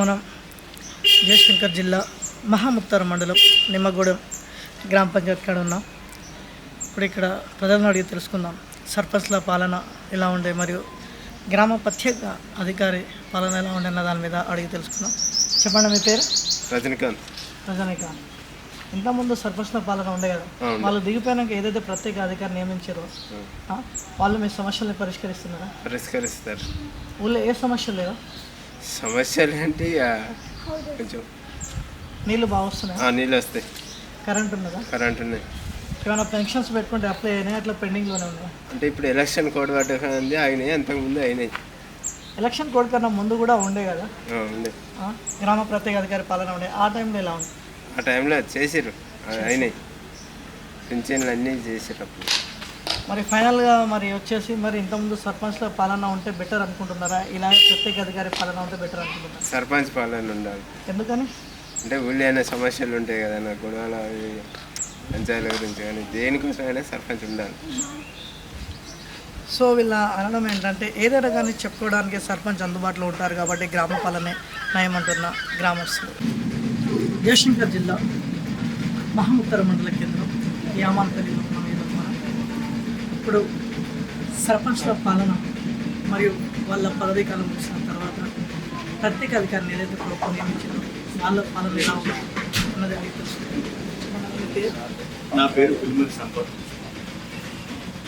మనం జయశంకర్ జిల్లా మహాముత్తారం మండలం నిమ్మగూడెం గ్రామ పంచాయతీ కాడ ఉన్నాం. ఇప్పుడు ఇక్కడ ప్రజలను అడిగి తెలుసుకుందాం. సర్పంచ్ల పాలన ఎలా ఉండే మరియు గ్రామ ప్రత్యేక అధికారి పాలన ఎలా ఉండే అన్న దాని మీద అడిగి తెలుసుకుందాం. చెప్పండి మీ పేరు? రజనీకాంత్. రజనీక ఇంతకుముందు సర్పంచ్ల పాలన ఉండే కదా. వాళ్ళు దిగిపోయాక ఏదైతే ప్రత్యేక అధికారి నియమించారో వాళ్ళు మీ సమస్యల్ని పరిష్కరిస్తున్నారా? పరిష్కరిస్తారు. ఊళ్ళో ఏ సమస్యలు లేవా? సమస్యలు అంటే ఇక కొంచెం. నీళ్ళు బాగా వస్తున్నాయా? నీళ్ళు వస్తాయి. కరెంట్ ఉన్నదా? కరెంట్ ఉన్నాయి. ఏమైనా పెన్షన్స్ పెట్టుకుంటే అప్లై అయినాయి? అట్లా పెండింగ్లోనే ఉన్నాయి? అంటే ఇప్పుడు ఎలక్షన్ కోడ్ పట్టకండి అయినాయి. అంతకుముందు అయినాయి. ఎలక్షన్ కోడ్ కన్నా ముందు కూడా ఉండే కదా? ఆ, గ్రామ ప్రత్యేక అధికారి పాలన ఉండే. ఆ టైంలో ఎలా ఉంది? ఆ టైంలో చేసిర్రు. ఆ, అయినాయి. పింఛన్లు అన్నీ చేసిర్రు అప్పుడు మరి ఫైనల్గా మరి వచ్చేసి మరి ఇంతకుముందు సర్పంచ్ల పాలన ఉంటే బెటర్ అనుకుంటున్నారా? ఇలాగే ప్రత్యేక అధికారి పాలన ఉంటే బెటర్ అనుకుంటున్నారా? సర్పంచ్ పాలన ఉండాలి. ఎందుకని? అంటే ఊళ్ళో అయినా సమస్యలు ఉంటాయి కదా నా గొడవలు అవి పంచాయతీల గురించి కానీ దేనికోసమైనా సర్పంచ్ ఉండాలి. సో వీళ్ళ అనడం ఏంటంటే ఏదైనా కానీ చెప్పుకోవడానికి సర్పంచ్ అందుబాటులో ఉంటారు కాబట్టి గ్రామ పాలనే నయమంటున్న గ్రామస్తులు. జయశంకర్ జిల్లా మహముత్తర మండల కేంద్రం మనం ఇప్పుడు సర్పంచ్ల పాలన మరియు వాళ్ళ పదవీ కాలం ముగిసిన తర్వాత ప్రత్యేక అధికారిని ఏదైతే ప్రభుత్వం నియమించారో వాళ్ళ పాలన ఎలా ఉంది అన్నది అడిగి? నా పేరు పిల్మూరి సంపత్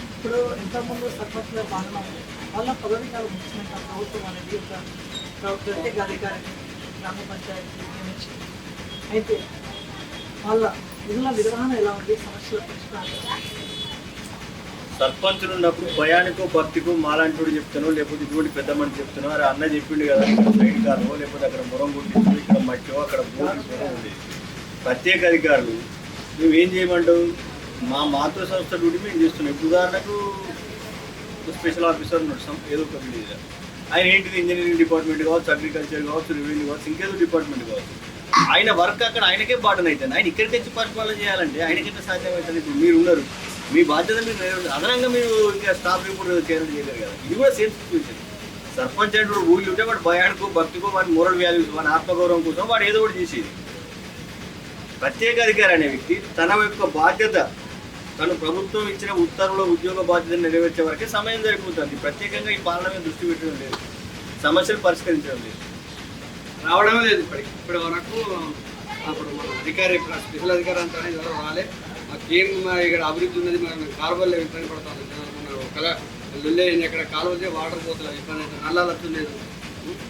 ఇప్పుడు ఇంతకుముందు సర్పంచ్ల పాలన ఉంది. వాళ్ళ పదవి కాలం ముగిసినాక ప్రభుత్వం అనేది ఒక ప్ర- ప్రత్యేక అధికారిని గ్రామ పంచాయతీ నియమించింది అయితే వాళ్ళ విధుల నిర్వహణ ఎలా ఉంది సమస్యల పరిష్కారం సర్పంచులు ఉన్నప్పుడు భయానికో భక్తికో మాలాంటి చెప్తాను లేకపోతే ఇటువంటి పెద్ద మనిషి చెప్తాను అరే అన్న చెప్పిండు కదా ఇక్కడ సైడ్ కాదు లేకపోతే అక్కడ మొరం గుర్తించు ఇక్కడ మట్టో అక్కడ ఉంది ప్రత్యేక అధికారులు నువ్వేం ఏం చేయమంటావు? మా మాతృ సంస్థ డ్యూటీ మేము చేస్తున్నాం. ఇప్పుడు ఉదాహరణకు స్పెషల్ ఆఫీసర్ నడుస్తాం ఏదో ఒక విలేజ్ ఆయన ఏంటిది? ఇంజనీరింగ్ డిపార్ట్మెంట్ కావచ్చు అగ్రికల్చర్ కావచ్చు రెవెన్యూ కావచ్చు ఇంకేదో డిపార్ట్మెంట్ కావచ్చు. ఆయన వర్క్ అక్కడ ఆయనకే బాటన్ అవుతుంది ఆయన ఇక్కడికి వచ్చి పరిపాలన చేయాలంటే ఆయనకైతే సాధ్యమవుతుంది? ఇప్పుడు మీరు ఉన్నారు. మీ బాధ్యత మీరు అదనంగా మీరు ఇంకా స్టాఫ్ రిపోర్ట్ చేయాలని చేయలేరు కదా. ఇది కూడా సేమ్ సిచ్యువేషన్ సర్పంచ్ అంటే ఊళ్ళు ఉంటే వాడు భయానికో భక్తికో వాడి మోరల్ వాల్యూస్ వాడి ఆత్మగౌరవం కోసం వాడు ఏదో ఒకటి చేసేది. ప్రత్యేక అధికారి అనే వ్యక్తి తన యొక్క బాధ్యత తను ప్రభుత్వం ఇచ్చిన ఉత్తర్వుల ఉద్యోగ బాధ్యతను నెరవేర్చే వరకే సమయం సరిపోతుంది. ప్రత్యేకంగా ఈ పాలన మీద దృష్టి పెట్టడం లేదు. సమస్యలు పరిష్కరించడం లేదు. రావడమే లేదు ఇప్పటికి. ఇప్పటి వరకు అప్పుడు మన అధికారి స్పెషల్ అధికారి అంతా రాలే. మా ఇక్కడ అభివృద్ధి ఉన్నది? మనం కాలువల్లో ఇబ్బంది పడతాం మన కల లుల్లే ఇక్కడ కాలువలే వాటర్ పోతుంది ఇబ్బంది అయితే నల్లాలు వస్తుంది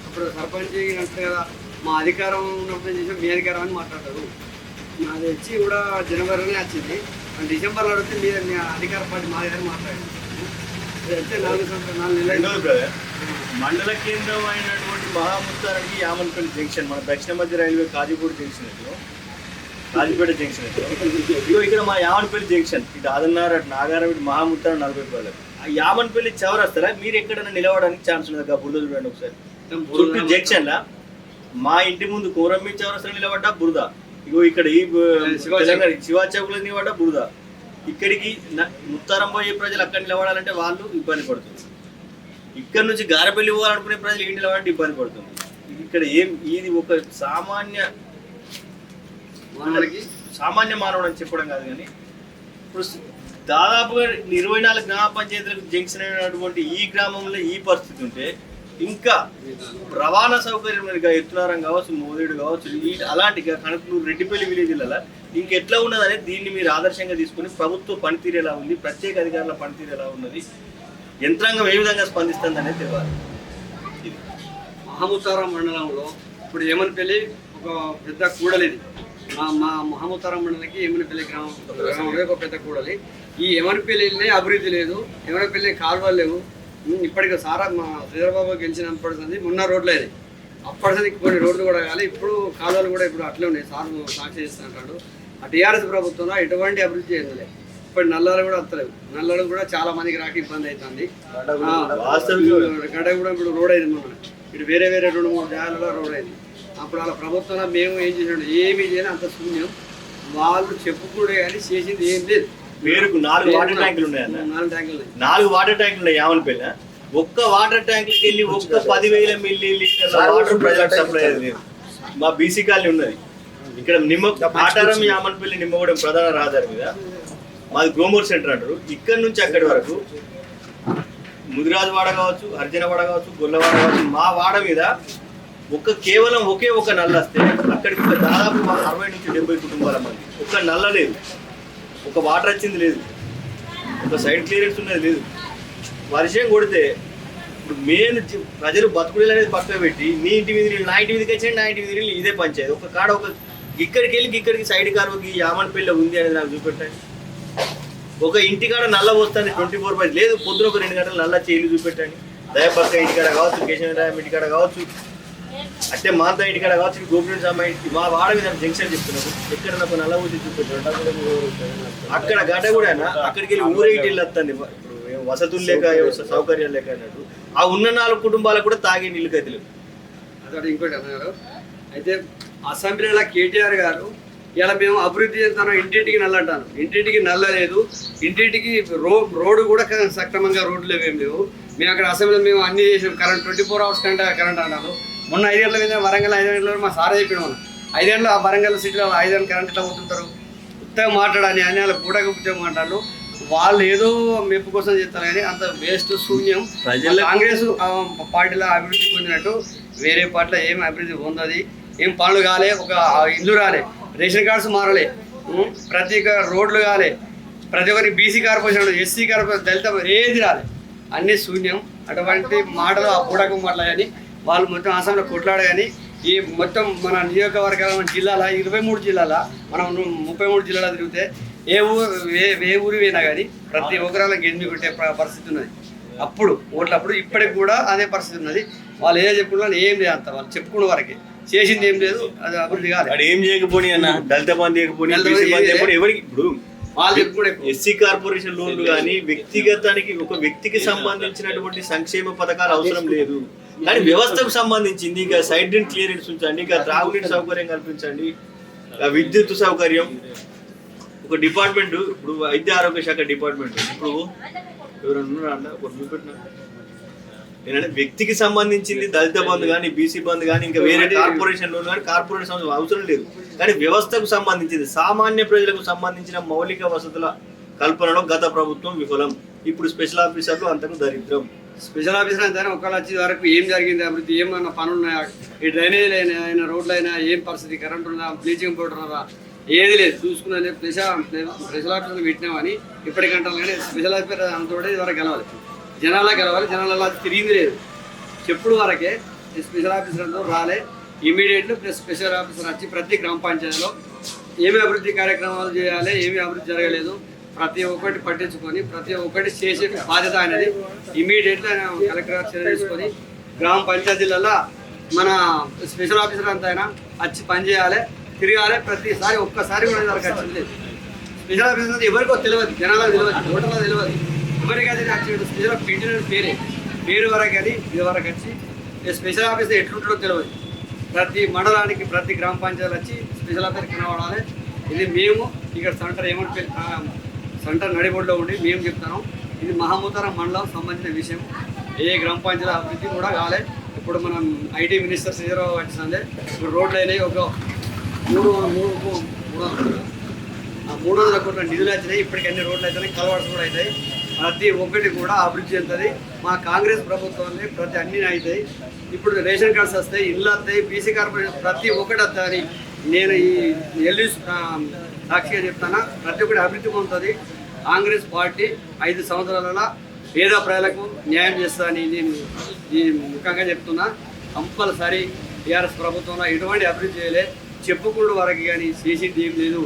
అప్పుడు సర్పంచ్ అంటే కదా మా అధికారం ఉన్నప్పుడు ఏం చేసాం? మీ అధికారం అని మాట్లాడతారు అది వచ్చి కూడా జనవరిలోనే వచ్చింది. డిసెంబర్లో వస్తే మీ అధికార పార్టీ మా దగ్గర మాట్లాడింది. నాలుగు సంవత్సరాలు నాలుగు నెలలు మండల కేంద్రం అయినటువంటి మహాముత్తారానికి యామన్పల్లి జంక్షన్ మన దక్షిణ మధ్య రైల్వే కాజీపూడి జంక్షన్ కాజీపేట జంక్షన్. ఇదిగో ఇక్కడ మా యామన్పల్లి జంక్షన్. ఇటు ఆదన్నారు అటు నాగారం ఇటు మహాముత్తారం నలభై రూపాయలు. ఆ యామన్పల్లి చౌరస్తారా మీరు ఎక్కడైనా నిలవడానికి ఛాన్స్ ఉంది కదా బురద చూడండి ఒకసారి. చుట్టూ జంక్షన్ లా మా ఇంటి ముందు కోరమ్మి చౌరస్తా నిలబడ్డా బురద. ఇగో ఇక్కడ ఈ తెలంగాణ శివా చౌకులో నిలబడ్డా బురద. ఇక్కడికి ముత్తారం పోయే ప్రజలు అక్కడ నిలబడాలంటే వాళ్ళు ఇబ్బంది పడుతుంది. ఇక్కడ నుంచి గారపల్లి పోవాలనుకునే ప్రజలు ఈ నిలబడి ఇబ్బంది పడుతుంది. ఇక్కడ ఏం ఇది ఒక సామాన్య మనకి సామాన్య మానవుడు అని చెప్పడం కాదు కానీ ఇప్పుడు దాదాపుగా ఇరవై నాలుగు గ్రామ పంచాయతీలకు జంక్షన్ అయినటువంటి ఈ గ్రామంలో ఈ పరిస్థితి ఉంటే ఇంకా రవాణా సౌకర్యం ఎత్తునారం కావచ్చు మోదేడు కావచ్చు అలాంటి కనకలూరు రెడ్డిపల్లి విలేజ్లలో ఇంకెట్లా ఉన్నది అనేది దీన్ని మీరు ఆదర్శంగా తీసుకొని ప్రభుత్వ పనితీరు ఎలా ఉంది ప్రత్యేక అధికారుల పనితీరు ఎలా ఉన్నది యంత్రాంగం ఏ విధంగా స్పందిస్తుంది అనేది తెలియాలి. ఇది. మండలంలో ఇప్పుడు యమనపల్లి ఒక పెద్ద కూడలి మా మా మహముతారం మండలికి యమనపల్లి గ్రామం ఒక పెద్ద కూడలి. ఈ యమనపల్లినే అభివృద్ధి లేదు. యమనపల్లి కాలువలు లేవు. ఇప్పటికి సారా మా శ్రీధరబాబు గెలిచినప్పటి సంది మొన్న రోడ్లు అది. అప్పటి సంది కొన్ని రోడ్లు కూడా కాలి. ఇప్పుడు కాలువలు కూడా ఇప్పుడు అట్లే ఉన్నాయి. సార్ సాక్షి చేస్తుంటాడు ఆ టీఆర్ఎస్ ప్రభుత్వంలో ఎటువంటి అభివృద్ధి చెందలేదు ఇప్పుడు నల్లాలు కూడా వస్తలేవు నల్లాలు కూడా చాలా మందికి రాక ఇబ్బంది అవుతుంది గడ్డ కూడా ఇప్పుడు రోడ్ అయింది మొన్న. ఇటు వేరే వేరే రెండు మూడు జాగాలలో రోడ్ అయింది. అప్పుడు వాళ్ళ ప్రభుత్వంలో మేము ఏం చేసాడు ఏమీ చేయని అంత శూన్యం. వాళ్ళు చెప్పుకుంటే కానీ చేసింది ఏం లేదు. పేరుకు నాలుగు వాటర్ ట్యాంకులు ఉన్నాయన్న. నాలుగు ట్యాంకులు ఉన్నాయి. నాలుగు వాటర్ ట్యాంకులు ఉన్నాయి యామన్పల్లి ఒక్క వాటర్ ట్యాంకులకి వెళ్ళి ఒక్క పదివేల మిల్లీ లీటర్ల వాటర్ ప్రజలకు సప్లై అయ్యేది మా బీసీ కాలనీ ఉన్నది. ఇక్కడ నిమ్మ ఆటారం యామన్పల్లి నిమ్మగూడెం ప్రధాన రహదారి మీద మాది గ్రోమోర్ సెంటర్ అంటారు. ఇక్కడ నుంచి అక్కడి వరకు ముదిరాజు వాడ కావచ్చు హరిజన వాడ కావచ్చు గొల్లవాడ కావచ్చు మా వాడ మీద ఒక కేవలం ఒకే ఒక నల్ల వస్తే అక్కడికి దాదాపు అరవై నుంచి డెబ్బై కుటుంబాల మంది. ఒక నల్ల లేదు. ఒక వాటర్ వచ్చింది లేదు. ఒక సైడ్ క్లియరెన్స్ ఉన్నది లేదు. వర్షం కొడితే ఇప్పుడు మెయిన్ ప్రజలు బతుకులు అనేది పక్కన పెట్టి నీ ఇంటి మీద నీళ్ళు, నా ఇంటి మీదకి వచ్చి నా ఇంటి మీద నీళ్ళు, ఇదే పంచాయతీ. ఒక కాడ ఒక ఇక్కడికి వెళ్ళి ఇక్కడికి సైడ్ కారు ఈ యామన్పల్లి ఉంది అనేది నాకు చూపెట్టండి ఒక ఇంటికాడ నల్ల వస్తుంది ట్వంటీ ఫోర్ బై లేదు పొద్దున ఒక రెండు గంటలు నల్ల చేయలు చూపెట్టండి. దయపక్క ఇంటికాడ కావచ్చు కేశవరాయం ఇంటికాడ కావచ్చు అంటే మాంత ఇంటికాడ కావచ్చు గోపిరెడ్డి అమ్మాయి మా వాడ మీద జంక్షన్ చెప్తున్నాము ఎక్కడ నాకు నల్ల ఊసి అక్కడ గడ్డ కూడా అక్కడికి వెళ్ళి ఊరే ఇటు వెళ్ళి వస్తాను ఇప్పుడు వసతులు లేక సౌకర్యాలు లేక అన్నట్టు. ఆ ఉన్న నాలుగు కుటుంబాలకు కూడా తాగే నీళ్ళు గదిలు అతడు ఇంకోటి అన్నారు. అయితే అసెంబ్లీలో కేటీఆర్ గారు ఇలా మేము అభివృద్ధి చేస్తాను ఇంటింటికి నల్ల అంటాను ఇంటింటికి నల్ల లేదు ఇంటింటికి రో రోడ్డు కూడా సక్రమంగా రోడ్లు లేవేం ఏం లేవు. మేము అక్కడ అసెంబ్లీలో మేము అన్ని చేసాం. కరెంట్ ట్వంటీ ఫోర్ అవర్స్ కంటే కరెంట్ అన్నారు. మొన్న ఐదేళ్ళ మీద వరంగల్ ఐదేళ్ళ మా సారే చెప్పిన మనం ఐదేళ్ళు ఆ వరంగల్ సిటీలో ఐదేళ్ళు కరెంట్ ఎట్లా పోతుంటారు ఉత్తగా మాట్లాడని అని వాళ్ళకి కూడా ఉత్తగా మాట్లాడు వాళ్ళు ఏదో మెప్పు కోసం చేస్తారు కానీ అంత వేస్ట్ శూన్యం. కాంగ్రెస్ పార్టీలో అభివృద్ధి పొందినట్టు వేరే పార్టీలో ఏం అభివృద్ధి పొందది. ఏం పనులు కాలే ఒక ఇల్లు రాలే రేషన్ కార్డ్స్ మారలే? ప్రతి ఒక్క రోడ్లు కాలే ప్రతి ఒక్కరికి బీసీ కార్పొరేషన్ ఎస్సీ కార్పొరేషన్ దళిత ఏది రాలే. అన్ని శూన్యం. అటువంటి మాటలు ఆ పూడకం మాట్లాడని వాళ్ళు మొత్తం ఆసాంలో కొట్లాడు కానీ ఈ మొత్తం మన నియోజకవర్గాల మన జిల్లాల ఇరవై మూడు జిల్లాల మనం ముప్పై మూడు జిల్లాల తిరిగితే ఏ ఊరు ఏ ఏ ఊరు పోయినా కానీ ప్రతి ఒక్కరాల గెలిమి కొట్టే పరిస్థితి ఉన్నది. అప్పుడు ఓట్లప్పుడు ఇప్పటికి కూడా అదే పరిస్థితి ఉన్నది. వాళ్ళు ఏదో చెప్పుకున్నారు ఏం లేదు అంత వాళ్ళు చెప్పుకున్న వరకే. చేసింది ఏం లేదు అది అభివృద్ధి కాదు ఏం చేయకపోని అన్న? దళిత ఏ- చేయకపోని ఎవరికి ఇప్పుడు ఎస్సీ కార్పొరేషన్ లోన్లు కానీ వ్యక్తిగతానికి ఒక వ్యక్తికి సంబంధించినటువంటి సంక్షేమ పథకాలు అవసరం లేదు. కానీ వ్యవస్థకు సంబంధించింది ఇక సైడ్ డ్రైన్ క్లియరెన్స్ ఉంచండి ఇక త్రాగునీటి సౌకర్యం కల్పించండి విద్యుత్ సౌకర్యం. ఒక డిపార్ట్మెంట్ ఇప్పుడు వైద్య ఆరోగ్య శాఖ డిపార్ట్మెంట్. ఇప్పుడు ఎవరన్నా ఒకటి చూపెట్టిన ఏంటంటే వ్యక్తికి సంబంధించింది దళిత బంధు కానీ బీసీ బంధు కానీ ఇంకా వేరే కార్పొరేషన్ లోన్ కానీ కార్పొరేట్ సంస్థ అవసరం లేదు. కానీ వ్యవస్థకు సంబంధించింది సామాన్య ప్రజలకు సంబంధించిన మౌలిక వసతుల కల్పనలో గత ప్రభుత్వం విఫలం. ఇప్పుడు స్పెషల్ ఆఫీసర్లు అంతకు దరిద్రం. స్పెషల్ ఆఫీసర్ అంతా ఒకళ్ళు వచ్చే వరకు ఏం జరిగింది అభివృద్ధి ఏమన్నా పనులు ఉన్నాయా ఈ డ్రైనేజీలు అయినా అయినా రోడ్లు అయినా ఏం పరిస్థితి కరెంట్ ఉందా బ్లీచింగ్ పౌడర్ ఉన్నదా ఏది లేదు. చూసుకున్నది స్పెషల్ స్పెషల్ ఆఫీసర్లు పెట్టినామని ఇప్పటికంటాం కానీ స్పెషల్ ఆఫీసర్ అంతోడే ఇదివరకు గెలవాలి. జనాలా కలవాలి జనాలలో అది తిరిగింది లేదు. చెప్పుడు వరకే స్పెషల్ ఆఫీసర్ అందరూ రాలే. ఇమీడియట్లీ ప్లస్ స్పెషల్ ఆఫీసర్ వచ్చి ప్రతి గ్రామ పంచాయతీలో ఏమి అభివృద్ధి కార్యక్రమాలు చేయాలి ఏమి అభివృద్ధి జరగలేదు ప్రతి ఒక్కటి పట్టించుకొని ప్రతి ఒక్కటి చేసే బాధ్యత అనేది ఇమీడియట్లీ ఆయన కలెక్టర్ చర్య తీసుకొని గ్రామ పంచాయతీలలో మన స్పెషల్ ఆఫీసర్ అంతా అయినా వచ్చి పనిచేయాలి తిరగాలి ప్రతిసారి ఒక్కసారి కూడా వరకు వచ్చింది స్పెషల్ ఆఫీసర్ ఎవరికో తెలియదు జనాలకు తెలియదు ఓటర్లకు తెలియదు. ఎవరికి అది స్పెషల్ పెట్టిన పేరే పేరు వరకు అది ఇది వరకు వచ్చి స్పెషల్ ఆఫీసర్ ఎట్లుంటుందో తెలియదు. ప్రతి మండలానికి ప్రతి గ్రామ పంచాయతీలు వచ్చి స్పెషల్ ఆఫీసర్ కనబడాలి ఇది మేము ఇక్కడ సెంటర్ ఏమంటే సెంటర్ నడిబొడ్లో ఉండి మేము చెప్తాను. ఇది మహమూతరం మండలం సంబంధించిన విషయం. ఏ గ్రామ పంచాయతీ అభివృద్ధి కూడా కాలే. ఇప్పుడు మనం ఐటీ మినిస్టర్ శ్రీరావు వచ్చిందే ఇప్పుడు రోడ్లు అయినాయి ఒక మూడు మూడు మూడు వందల ఆ మూడు వందల కోట్ల నిధులు వచ్చినాయి. ఇప్పటికీ అన్ని రోడ్లు అవుతున్నాయి కలవాడ్స్ కూడా అవుతాయి ప్రతి ఒక్కటి కూడా అభివృద్ధి చెందుతుంది. మా కాంగ్రెస్ ప్రభుత్వాన్ని ప్రతి అన్ని అవుతాయి ఇప్పుడు రేషన్ కార్డ్స్ వస్తాయి ఇల్లు వస్తాయి బీసీ కార్పొరేషన్ ప్రతి ఒక్కటి వస్తాయని నేను ఈ ఎల్లు సాక్షిగా చెప్తాను ప్రతి ఒక్కటి అభివృద్ధి పొందుతుంది. కాంగ్రెస్ పార్టీ ఐదు సంవత్సరాలలో పేద ప్రజలకు న్యాయం చేస్తానని నేను ఈ ముఖంగా చెప్తున్నా. కంపల్సరీ టీఆర్ఎస్ ప్రభుత్వంలో ఎటువంటి అభివృద్ధి చేయలే. చెప్పుకుంటూ వరకు కానీ చేసింది ఏం లేదు.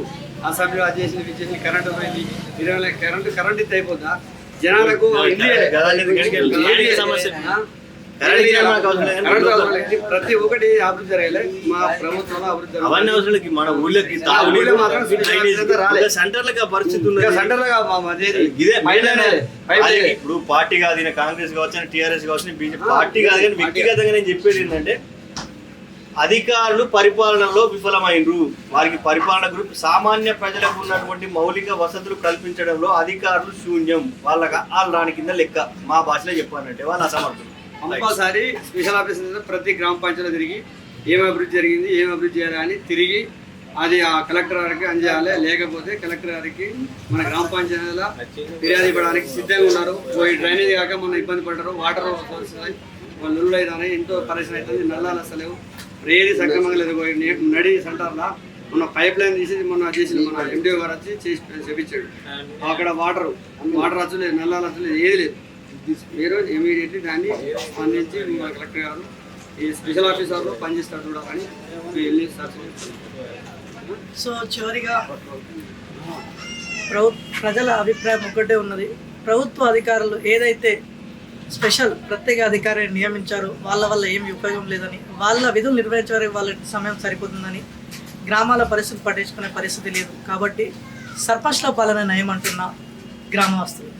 అసెంబ్లీలో అది చేసింది ఇది చేసింది కరెంటు పోయింది. ఇరవై కరెంటు కరెంటు కరెంట్ ఇస్తే అయిపోద్దా జనాలకు. ప్రతి ఒక్కటి అభివృద్ధి జరగలే మా ప్రభుత్వంలో అభివృద్ధి. అవన్నీ. మన ఊళ్ళకి ఆ పరిస్థితి ఇంకా ఉన్నది సెంటర్లో కా- మా- మాదేది ఇదే. ఇప్పుడు పార్టీ కాదు కాంగ్రెస్ కావచ్చు టీఆర్ఎస్ కావచ్చు బీజేపీ పార్టీ కాదు కానీ వ్యక్తిగతంగా నేను చెప్పేది ఏంటంటే అధికారులు పరిపాలనలో విఫలమైనరు వారికి పరిపాలన గురించి సామాన్య ప్రజలకు ఉన్నటువంటి మౌలిక వసతులు కల్పించడంలో అధికారులు శూన్యం. వాళ్ళకి వాళ్ళ రాని కింద లెక్క. మా భాషలో చెప్పానంటే వాళ్ళు అసమర్థులు. ఒక్కోసారి స్పెషల్ ఆఫీస్ ప్రతి గ్రామ పంచాయతీలో తిరిగి ఏం అభివృద్ధి జరిగింది ఏం అభివృద్ధి చేయాలి అని తిరిగి అది ఆ కలెక్టర్ గారికి అందజేయాలి లేకపోతే కలెక్టర్ గారికి మన గ్రామ పంచాయతీల ఫిర్యాదు ఇవ్వడానికి సిద్ధంగా ఉన్నారు. పోయి డ్రైనేజ్ కాక మొన్న ఇబ్బంది పడ్డారు. వాటర్ వాళ్ళు నుల్లు అవుతాయి ఎంతో పరిశ్రమ అవుతుంది. నల్లాలు అసలు ఏది సక్రమంగా లేదు నడి సెంటర్లో మొన్న పైప్ లైన్ తీసి మొన్న చేసిన మన ఎండిఓ గారు వచ్చి చేసి చెప్పించాడు అక్కడ వాటర్ వాటర్ వచ్చలేదు నల్లాలు వచ్చలేదు ఏది లేదు. మీరు ఇమీడియట్లీ దాన్ని స్పందించి మా కలెక్టర్ గారు ఈ స్పెషల్ ఆఫీసర్లో పనిచేస్తారు చూడాలని వెళ్ళి సో చివరిగా ప్రభు ప్రజల అభిప్రాయం ఒక్కటే ఉన్నది. ప్రభుత్వ అధికారులు ఏదైతే స్పెషల్ ప్రత్యేక అధికారిని నియమించారు. వాళ్ళ వల్ల ఏమి ఉపయోగం లేదని వాళ్ళ విధులు నిర్వహించడానికి వాళ్ళ సమయం సరిపోతుందని గ్రామాల పరిస్థితి పట్టించుకునే పరిస్థితి లేదు. కాబట్టి సర్పంచ్ల పాలన నయం అంటున్న గ్రామవాస్తులు